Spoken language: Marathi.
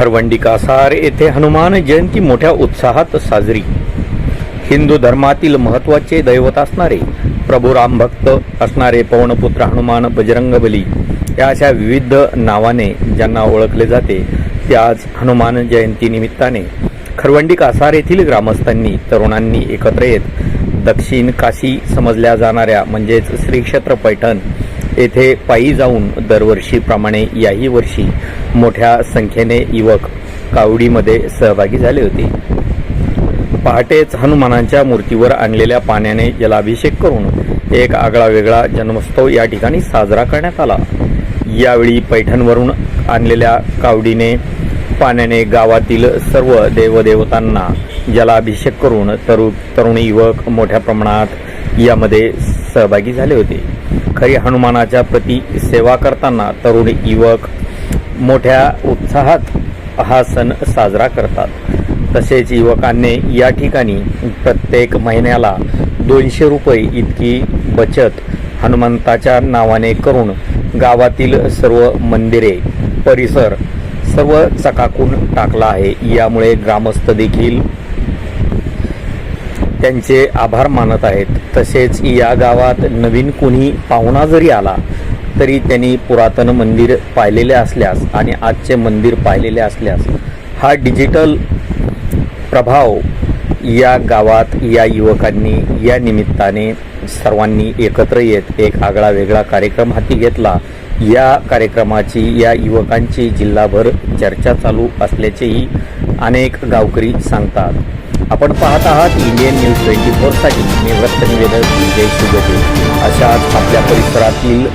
हरवंडी कासार येथे हनुमान जयंती मोठ्या उत्साहात साजरी. हिंदू धर्मातील महत्त्वाचे दैवत असणारे प्रभू राम भक्त असणारे पवनपुत्र हनुमान बजरंगबली या अशा विविध नावाने ज्यांना ओळखले जाते ते आज हनुमान जयंती निमित्ताने. खरवंडी कासार येथील ग्रामस्थांनी तरुणांनी एकत्र येत दक्षिण काशी समजल्या जाणाऱ्या म्हणजेच श्री क्षेत्र पैठण येथे पायी जाऊन दरवर्षीप्रमाणे याही वर्षी मोठ्या संख्येने युवक कावडीमध्ये सहभागी झाले होते. पहाटेच हनुमानांच्या मूर्तीवर आणलेल्या पाण्याने जलाभिषेक करून एक आगळा वेगळा जन्मोत्सव या ठिकाणी साजरा करण्यात आला. यावेळी पैठणवरून आणलेल्या कावडीने पाण्याने गावातील सर्व देवदेवतांना जलाभिषेक करून तरु तरुणी युवक मोठ्या प्रमाणात यामध्ये सहभागी झाले होते. खरी हनुमानाच्या प्रती सेवा करताना तरुण युवक मोठ्या उत्साहात हा सण साजरा करतात. तसेच युवकांनी या ठिकाणी प्रत्येक महिन्याला दोनशे रुपये इतकी बचत हनुमंताच्या नावाने करून गावातील सर्व मंदिरे परिसर सर्व चकाकून टाकला आहे. यामुळे ग्रामस्थ देखील त्यांचे आभार मानत आहेत. तसेच या गावात नवीन कोणी पाहुणा जरी आला तरी त्यांनी पुरातन मंदिर पाहिलेले असल्यास आणि आजचे मंदिर पाहिलेले असल्यास हा डिजिटल प्रभाव या गावात या युवकांनी या निमित्ताने सर्वांनी एकत्र येत एक आगळा वेगळा कार्यक्रम हाती घेतला. या कार्यक्रमाची या युवकांची जिल्हाभर चर्चा चालू असल्याचेही अनेक गावकरी सांगतात. आपण पाहत आहात इंडियन न्यूज ट्वेंटी फोरसाठी मी वृत्त निवेदक विजय सुगते अशाच आपल्या परिसरातील